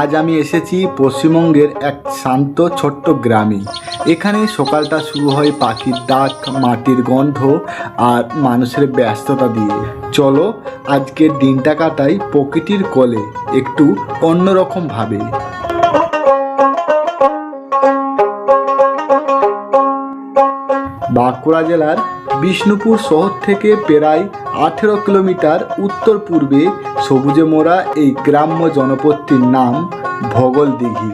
আজ আমি এসেছি পশ্চিমবঙ্গের এক শান্ত ছোট্ট গ্রামে। এখানে সকালটা শুরু হয় পাখির ডাক, মাটির গন্ধ আর মানুষের ব্যস্ততা দিয়ে। চলো, আজকের দিনটা কাটাই প্রকৃতির কলে, একটু অন্যরকম ভাবে। বাঁকুড়া জেলার বিষ্ণুপুর শহর থেকে প্রায় আঠেরো কিলোমিটার উত্তর পূর্বে সবুজে মোড়া এই গ্রাম্য জনপদটির নাম ভগল দিঘি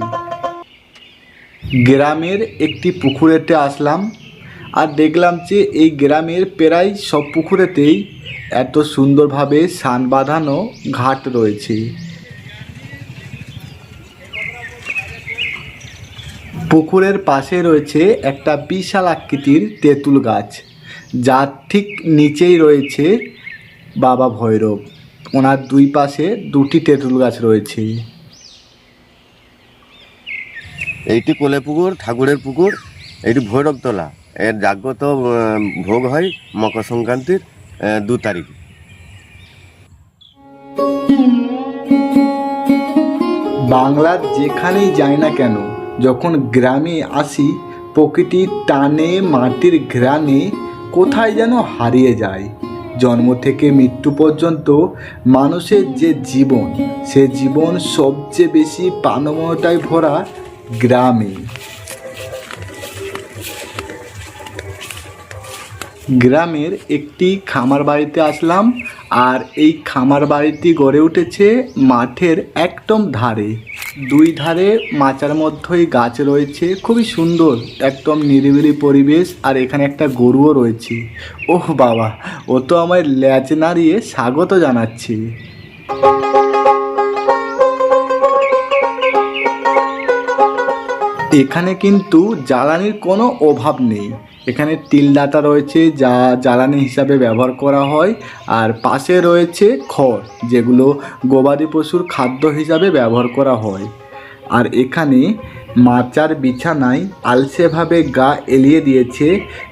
গ্রামের একটি পুকুরেতে আসলাম আর দেখলাম যে এই গ্রামের প্রায় সব পুকুরেতেই এত সুন্দরভাবে সান বাঁধানো ঘাট রয়েছে। পুকুরের পাশে রয়েছে একটা বিশাল আকৃতির তেঁতুল গাছ। যার ঠিক নিচেই রয়েছে বাবা ভৈরব। ওনার দুই পাশে দুটি তেঁতুল গাছ রয়েছে। এইটি কোলে পুকুর ঠাকুরের পুকুর এইটি ভৈরবতলা। এর জাগ্রত ভোগ হয় মকর সংক্রান্তির দু তারিখ। বাংলার যেখানেই যাই না কেন যখন গ্রামে আসি প্রকৃতির টানে মাটির ঘ্রাণে কোথায় যেন হারিয়ে যায়। জন্ম থেকে মৃত্যু পর্যন্ত মানুষের যে জীবন, সে জীবন সবচেয়ে বেশি প্রাণময়তায় ভরা গ্রামে। গ্রামের একটি খামার বাড়িতে আসলাম আর এই খামার বাড়িটি গড়ে উঠেছে মাঠের একদম ধারে। দুই ধারে মাচার মধ্যেই গাছ রয়েছে, খুবই সুন্দর, একদম নিরিবিলি পরিবেশ আর এখানে একটা গরুও রয়েছে। ওহ বাবা, ও তো আমায় ল্যাচ নাড়িয়ে স্বাগত জানাচ্ছে। এখানে কিন্তু জ্বালানির কোনো অভাব নেই। এখানে তিল ডাটা রয়েছে যা জ্বালানি হিসাবে ব্যবহার করা হয়। আর পাশে রয়েছে খড়, যেগুলো গবাদি পশুর খাদ্য হিসাবে ব্যবহার করা হয়। আর এখানে মাচার বিছানায় আলসেভাবে গা এলিয়ে দিয়েছে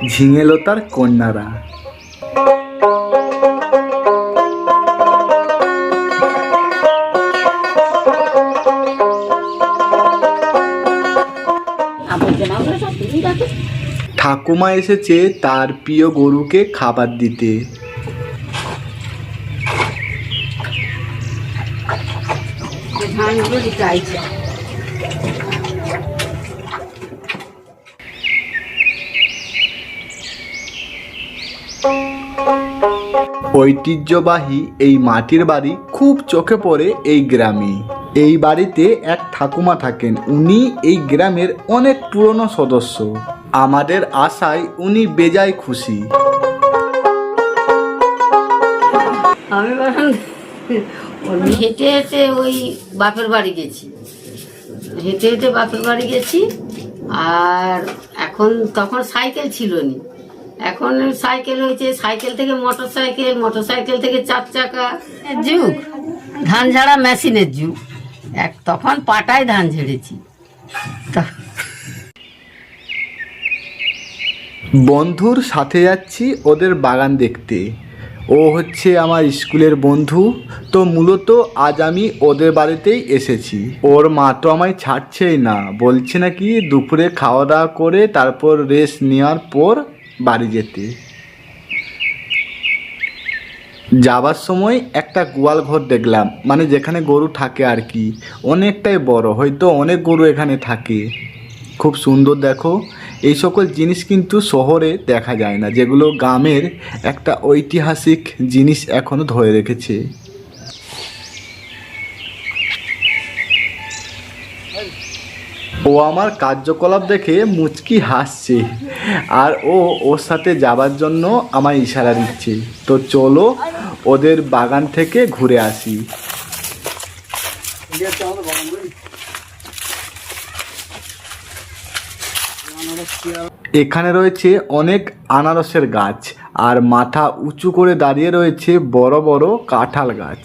ঝিঙেলতার কন্যারা। ঠাকুমা এসেছে তার প্রিয় গরুকে খাবার দিতে। ঐতিহ্যবাহী এই মাটির বাড়ি খুব চোখে পড়ে এই গ্রামে। এই বাড়িতে এক ঠাকুমা থাকেন। উনি এই গ্রামের অনেক পুরনো সদস্য। আমাদের আশায় উনি বেজায় খুশি। আমি বললাম হেঁটে হেঁটে ওই বাপের বাড়ি গেছি। হেঁটে হেঁটে বাপের বাড়ি গেছি আর এখন তখন সাইকেল ছিল নি এখন সাইকেল হয়েছে সাইকেল থেকে মোটর সাইকেল মোটর সাইকেল থেকে চার চাকা। যুগ। ধান ঝাড়া মেশিনের যুগ। এক তখন পাটায় ধান ঝেড়েছি তা- বন্ধুর সাথে যাচ্ছি ওদের বাগান দেখতে। ও হচ্ছে আমার স্কুলের বন্ধু। তো মূলত আজ আমি ওদের বাড়িতেই এসেছি। ওর মা তো আমায় ছাড়ছেই না। বলছে নাকি দুপুরে খাওয়া দাওয়া করে তারপর রেস্ট নেওয়ার পর বাড়ি যেতে। যাবার সময় একটা গোয়াল ঘর দেখলাম। মানে যেখানে গরু থাকে আর কি। অনেকটাই বড়। হয়তো অনেক গরু এখানে থাকে। খুব সুন্দর দেখো। এই সকল জিনিস কিন্তু শহরে দেখা যায় না, যেগুলো গ্রামের একটা ঐতিহাসিক জিনিস এখনও ধরে রেখেছে। ও আমার কার্যকলাপ দেখে মুচকি হাসছে, আর ও ওর সাথে যাবার জন্য আমায় ইশারা দিচ্ছে। তো চলো ওদের বাগান থেকে ঘুরে আসি। এখানে রয়েছে অনেক আনারসের গাছ আর মাথা উঁচু করে দাঁড়িয়ে রয়েছে বড় বড় কাঁঠাল গাছ।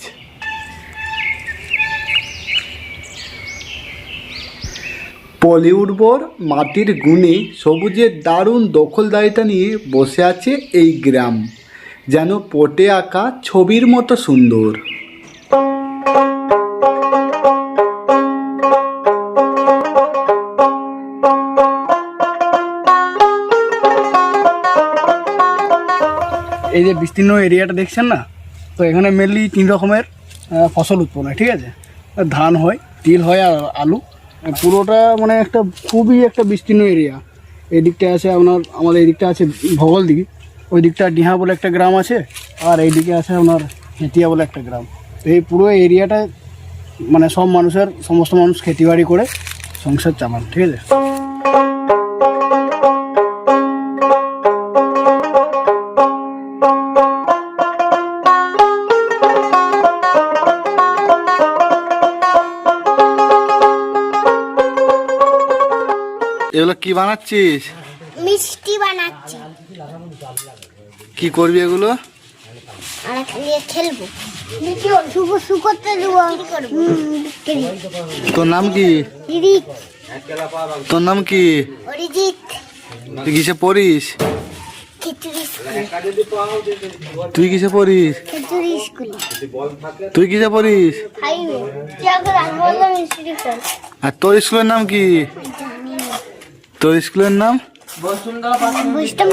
পলি উর্বর মাটির গুণে সবুজের দারুণ দখলদারিতা নিয়ে বসে আছে এই গ্রাম, যেন পটে আঁকা ছবির মতো সুন্দর। এই যে বিস্তীর্ণ এরিয়াটা দেখছেন না? তো এখানে মেনলি তিন রকমের ফসল উৎপন্ন হয়, ঠিক আছে? ধান হয়, তিল হয় আর আলু। পুরোটা মানে একটা খুবই একটা বিস্তীর্ণ এরিয়া এই দিকটা আছে আপনার, আমাদের এই দিকটা আছে ভগল দিকে। ওই দিকটা ডিহা বলে একটা গ্রাম আছে, আর এই দিকে আছে আপনার হেতিয়া বলে একটা গ্রাম। তো এই পুরো এরিয়াটা মানে সব মানুষের, সমস্ত মানুষ খেতিবাড়ি করে সংসার চালান, ঠিক আছে? কি বানাচ্ছিস? মিষ্টি বানাচ্ছি। কি করবি এগুলো? খেলব। তোর নাম কি? তোর নাম কি? তুই কিসে পড়িস? তুই কিসে পড়িস? তুই কিসে পড়িস? আর তোর স্কুলের নাম কি? তোর স্কুলের নাম? বুঝতাম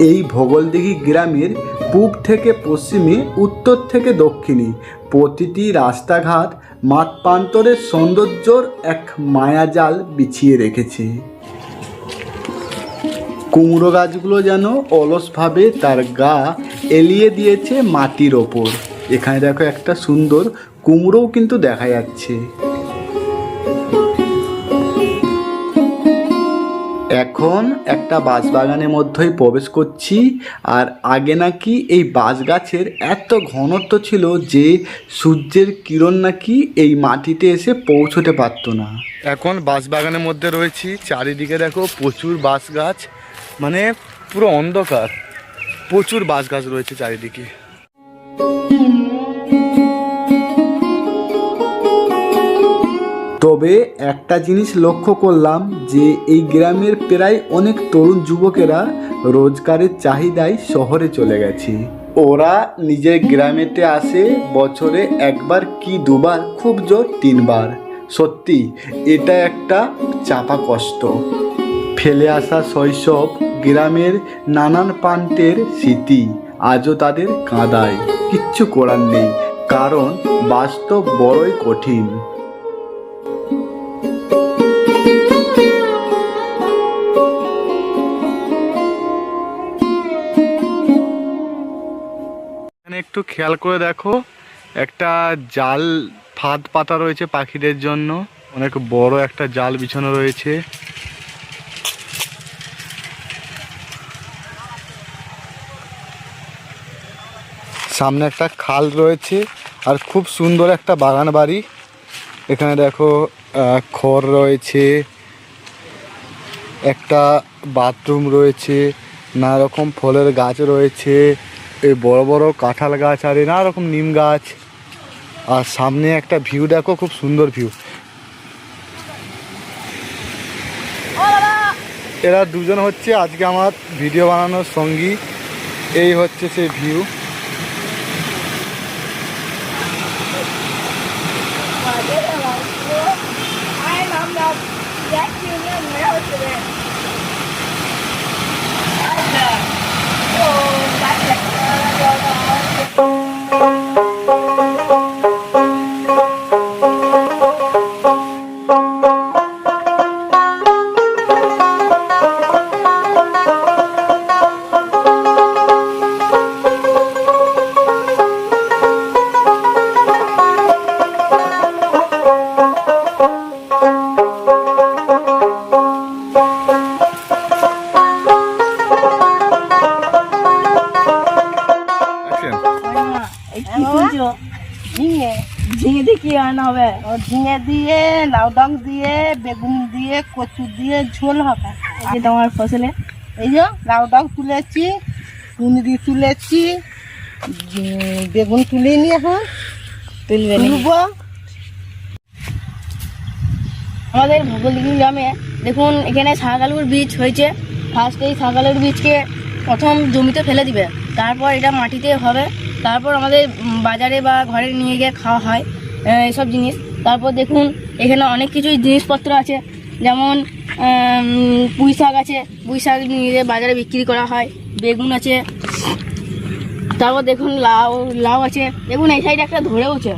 এই ভূগোলদিঘি গ্রামের পূব থেকে পশ্চিমে, উত্তর থেকে দক্ষিণে। প্রতিটি রাস্তাঘাট মাঠ প্রান্তরের সৌন্দর্যর এক মায়াজাল বিছিয়ে রেখেছে। কুমড়ো গাছগুলো যেন অলসভাবে তার গা এলিয়ে দিয়েছে মাটির ওপর। এখানে দেখো একটা সুন্দর কুমড়োও কিন্তু দেখা যাচ্ছে। এখন একটা বাঁশবাগানের মধ্যেই প্রবেশ করছি, আর আগে নাকি এই বাঁশ গাছের এত ঘনত্ব ছিল যে সূর্যের কিরণ নাকি এই মাটিতে এসে পৌঁছতে পারতো না। এখন বাঁশবাগানের মধ্যে রয়েছি, চারিদিকে দেখো প্রচুর বাঁশ গাছ মানে পুরো অন্ধকার, প্রচুর বাঁশ গাছ রয়েছে চারিদিকে। তবে একটা জিনিস লক্ষ্য করলাম যে এই গ্রামের প্রায় অনেক তরুণ যুবকেরা রোজগারের চাহিদায় শহরে চলে গেছে। ওরা নিজের গ্রামেতে আসে, বছরে একবার কি দুবার, খুব জোর তিনবার। সত্যি, এটা একটা চাপা কষ্ট। ফেলে আসা শৈশব, গ্রামের নানান প্রান্তের স্মৃতি আজও তাদের কাঁদায়। কিচ্ছু করার নেই, কারণ বাস্তব বড়ই কঠিন। একটু খেয়াল করে দেখো, একটা জাল ফাঁদ পাতা রয়েছে পাখিদের জন্য। অনেক বড় একটা জাল বিছানো রয়েছে। সামনে একটা খাল রয়েছে আর খুব সুন্দর একটা বাগান বাড়ি। এখানে দেখো খড় রয়েছে, একটা বাথরুম রয়েছে, নানা রকম ফলের গাছ রয়েছে। বড় বড় কাঁঠাল গাছ আর এই নানা রকম নিম গাছ। আর সামনে একটা ভিউ দেখো, খুব সুন্দর ভিউ এরা দুজন হচ্ছে আজকে আমার ভিডিও বানানোর সঙ্গী। এই হচ্ছে সেই ভিউ কি হবে। ও ঝিঙে দিয়ে, লাউ ডাক দিয়ে, বেগুন দিয়ে, কচু দিয়ে, ঝোল হবে। এই তোমার ফসলে। এই যে লাউ ডাক তুলেছি কুঁদরি তুলেছি বেগুন তুলিনি এখন তুলবে। আমাদের ভূগোলদিঘি গ্রামে, দেখুন, এখানে শাক আলুর বীজ হয়েছে। ফার্স্ট এই শাক আলুর বীজকে প্রথম জমিতে ফেলে দিবে। তারপর এটা মাটিতে হবে। তারপর আমাদের বাজারে বা ঘরে নিয়ে গিয়ে খাওয়া হয়। আহ, এইসব জিনিস। তারপর দেখুন এখানে অনেক কিছুই জিনিসপত্র আছে। যেমন পুঁই শাক আছে। পুঁই শাক নিয়ে বাজারে বিক্রি করা হয়। বেগুন আছে। তারপর দেখুন লাউ লাউ আছে। দেখুন এই সাইডে একটা ধরেওছে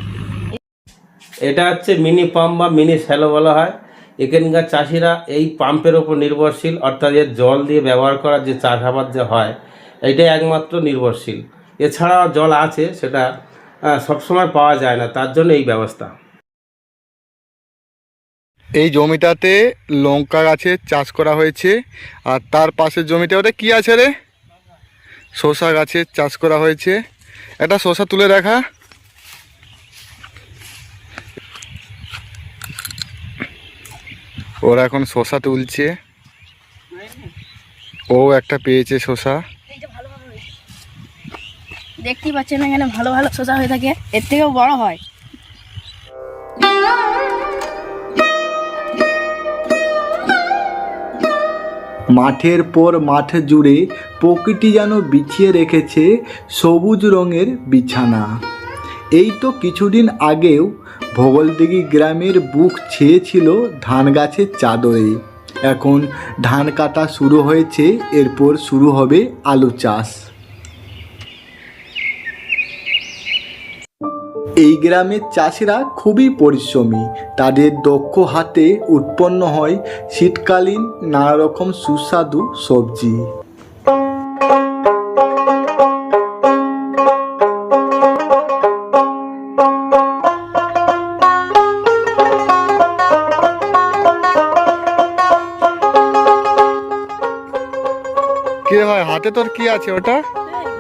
এটা হচ্ছে মিনি পাম্প বা মিনি শ্যালো বলা হয়। এখানকার চাষিরা এই পাম্পের ওপর নির্ভরশীল অর্থাৎ এর জল দিয়ে ব্যবহার করার যে চাষাবাদ যে হয় এইটাই একমাত্র নির্ভরশীল। এছাড়াও জল আছে সেটা সবসময় পাওয়া যায় না, তার জন্য এই ব্যবস্থা। এই জমিটাতে লঙ্কা গাছের চাষ করা হয়েছে, আর তার পাশের জমিটা, ওটা কি আছে রে? শসা গাছের চাষ করা হয়েছে। একটা শশা তুলে রাখা ওরা এখন শসা তুলছে। ও একটা পেয়েছে শসা। দেখতেই পাচ্ছেন এখানে ভালো ভালো শসা হয়ে থাকে। এর থেকেও বড় হয়। মাঠের পর মাঠ জুড়ে প্রকৃতি যেন বিছিয়ে রেখেছে সবুজ রঙের বিছানা। এই তো কিছুদিন আগেও ভগলদিঘি গ্রামের বুক ছেয়েছিল ধান গাছের চাদরে। এখন ধান কাটা শুরু হয়েছে, এরপর শুরু হবে আলু চাষ। এই গ্রামের চাষিরা খুবই পরিশ্রমী। তাদের দক্ষ হাতে উৎপন্ন হয় শীতকালীন নানা রকম সুস্বাদু সবজি। কি ভাই হাতে তোর কি আছে ওটা?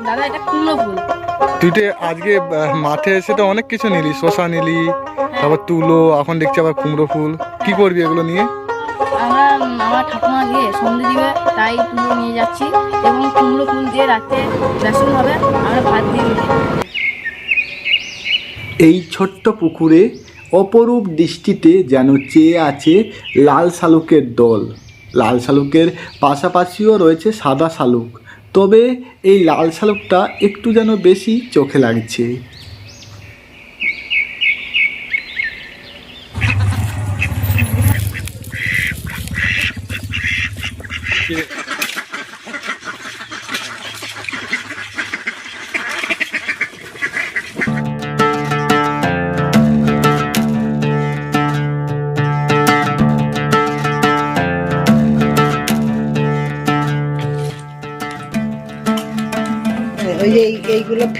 দাদা এটা কুমড়ো ফুল। তুই তো আজকে মাঠে এসে তো অনেক কিছু নিলি শশা নিলি তারপর তুলো এখন দেখছি আবার কুমড়ো ফুল। কি করবি এগুলো নিয়ে? আমরা আমার ঠাকুমা গিয়ে সন্ধে দিবে তাই তুলে নিয়ে যাচ্ছি। এবং কুমড়ো ফুল দিয়ে রাতে বেসন হবে আমরা ভাত দিয়ে এই ছোট্ট পুকুরে অপরূপ দৃষ্টিতে যেন চেয়ে আছে লাল শালুকের দল। লাল শালুকের পাশাপাশিও রয়েছে সাদা শালুক। তবে এই লাল শালুকটা একটু যেন বেশি চোখে লাগছে।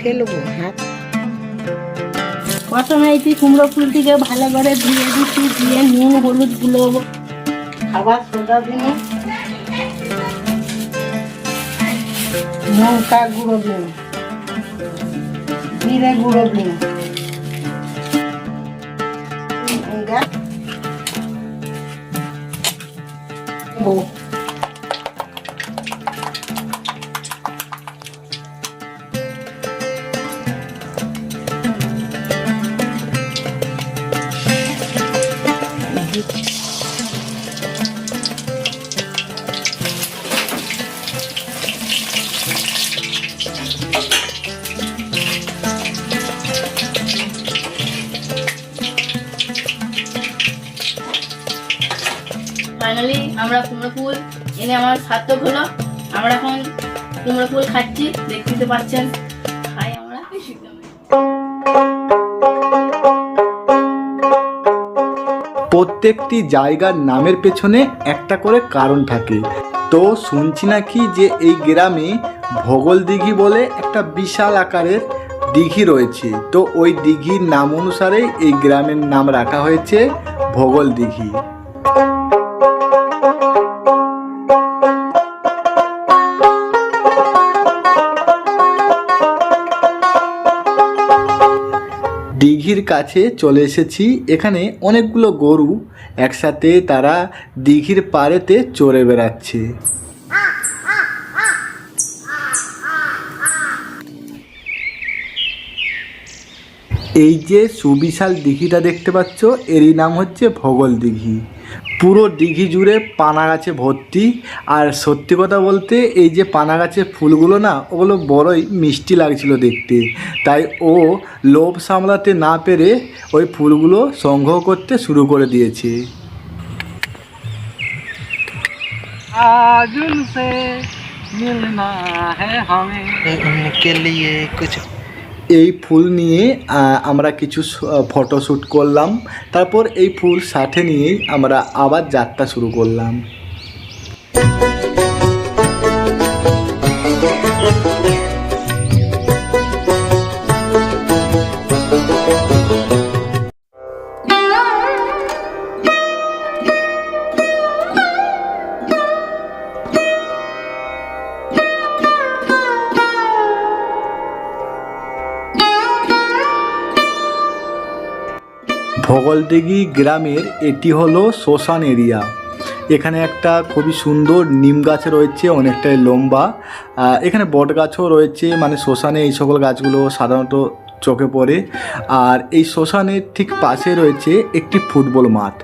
ফেলব হ্যাঁ। প্রথমে এই কুমড়ো ফুলটিকে ভালো করে ধুয়ে দিচ্ছি, দিয়ে নুন, হলুদগুলো খাবার সোডা দিন লঙ্কা গুঁড়ো দিন জিরে গুঁড়ো দিন এটা আমরা কুমড়ো ফুল এনে আমার সার্থক হলো আমরা এখন কুমড়ো ফুল খাচ্ছি, দেখতে পাচ্ছেন। খাই আমরা। প্রত্যেকটি জায়গার নামের পেছনে একটা করে কারণ থাকে। তো শুনছি নাকি যে এই গ্রামে ভগল দিঘি বলে একটা বিশাল আকারের দিঘি রয়েছে। তো ওই দিঘির নাম অনুসারে এই গ্রামের নাম রাখা হয়েছে ভগল দিঘি। দিঘির কাছে চলে এসেছি। এখানে অনেকগুলো গরু একসাথে তারা দিঘির পাড়েতে চড়ে বেড়াচ্ছে। এই যে সুবিশাল দিঘিটা দেখতে পাচ্ছ, এরই নাম হচ্ছে ভগল দিঘি। পুরো দিঘি জুড়ে পানা গাছে ভর্তি আর সত্যি কথা বলতে এই যে পানা গাছের ফুলগুলো না ওগুলো বড়ই মিষ্টি লাগছিল দেখতে তাই ও লোভ সামলাতে না পেরে ওই ফুলগুলো সংগ্রহ করতে শুরু করে দিয়েছে आज उनसे मिलना है हमें उनके लिए कुछ এই ফুল নিয়ে আমরা কিছু ফটোশ্যুট করলাম। তারপর এই ফুল সাথে নিয়েই আমরা আবার যাত্রা শুরু করলাম। ভগলদিঘি গ্রামের এটি হলো শ্মশান এরিয়া। এখানে একটা খুবই সুন্দর নিম গাছ রয়েছে, অনেকটাই লম্বা। এখানে বট গাছও রয়েছে মানে শ্মশানে এই সকল গাছগুলো সাধারণত চোখে পড়ে। আর এই শ্মশানের ঠিক পাশে রয়েছে একটি ফুটবল মাঠ,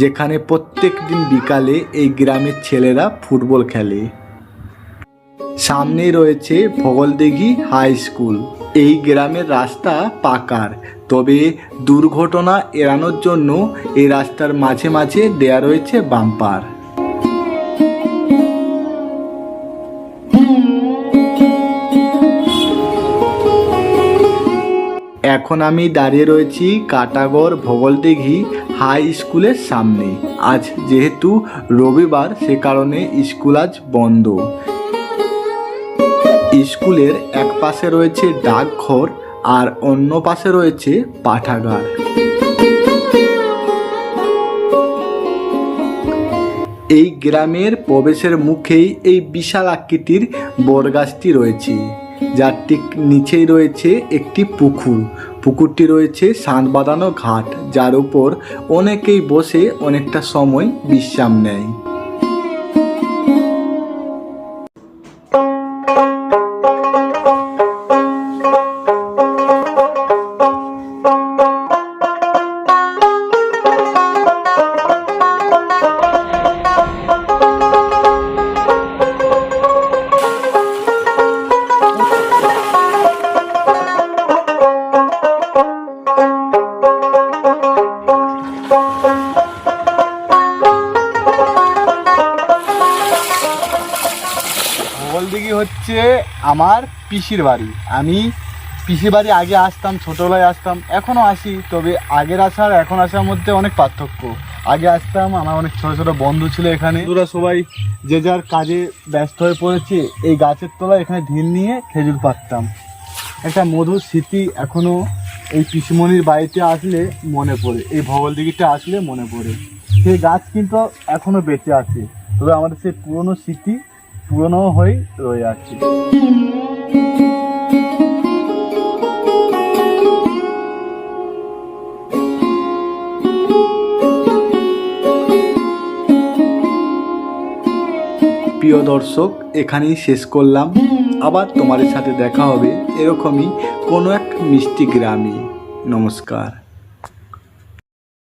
যেখানে প্রত্যেক দিন বিকালে এই গ্রামের ছেলেরা ফুটবল খেলে। সামনেই রয়েছে ভগলদিঘি হাই স্কুল। এই গ্রামের রাস্তা পাকার, তবে দুর্ঘটনা এড়ানোর জন্য এই রাস্তার মাঝে মাঝে দেয়া রয়েছে বাম্পার। এখন আমি দাঁড়িয়ে রয়েছি কাটাগড় ভগলদিঘি হাই স্কুলের সামনে। আজ যেহেতু রবিবার, সে কারণে স্কুল আজ বন্ধ। স্কুলের এক পাশে রয়েছে ডাকঘর আর অন্য পাশে রয়েছে পাঠাগার। এই গ্রামের প্রবেশের মুখেই এই বিশাল আকৃতির বরগাছটি রয়েছে, যার ঠিক নিচেই রয়েছে একটি পুকুর। পুকুরটি রয়েছে সাঁত বাঁধানো ঘাট, যার উপর অনেকেই বসে অনেকটা সময় বিশ্রাম নেয়। আমার পিসির বাড়ি। আমি পিসির বাড়ি আগে আসতাম ছোটোবেলায় আসতাম এখনও আসি তবে আগের আসার এখন আসার মধ্যে অনেক পার্থক্য। আগে আসতাম আমার অনেক ছোটো ছোটো বন্ধু ছিল এখানে। ওরা সবাই যে যার কাজে ব্যস্ত হয়ে পড়েছে এই গাছের তলায় এখানে ঢিল নিয়ে খেজুর পারতাম একটা মধুর স্মৃতি এখনও এই পিসিমণির বাড়িতে আসলে মনে পড়ে এই ভগলদিঘিটা আসলে মনে পড়ে। সেই গাছ কিন্তু এখনও বেঁচে আছে তবে আমাদের সেই পুরনো স্মৃতি পুরনো হয়ে, রয়ে আছে প্রিয় দর্শক, এখানেই শেষ করলাম। আবার তোমাদের সাথে দেখা হবে এরকমই কোনো এক মিষ্টি গ্রামে। নমস্কার।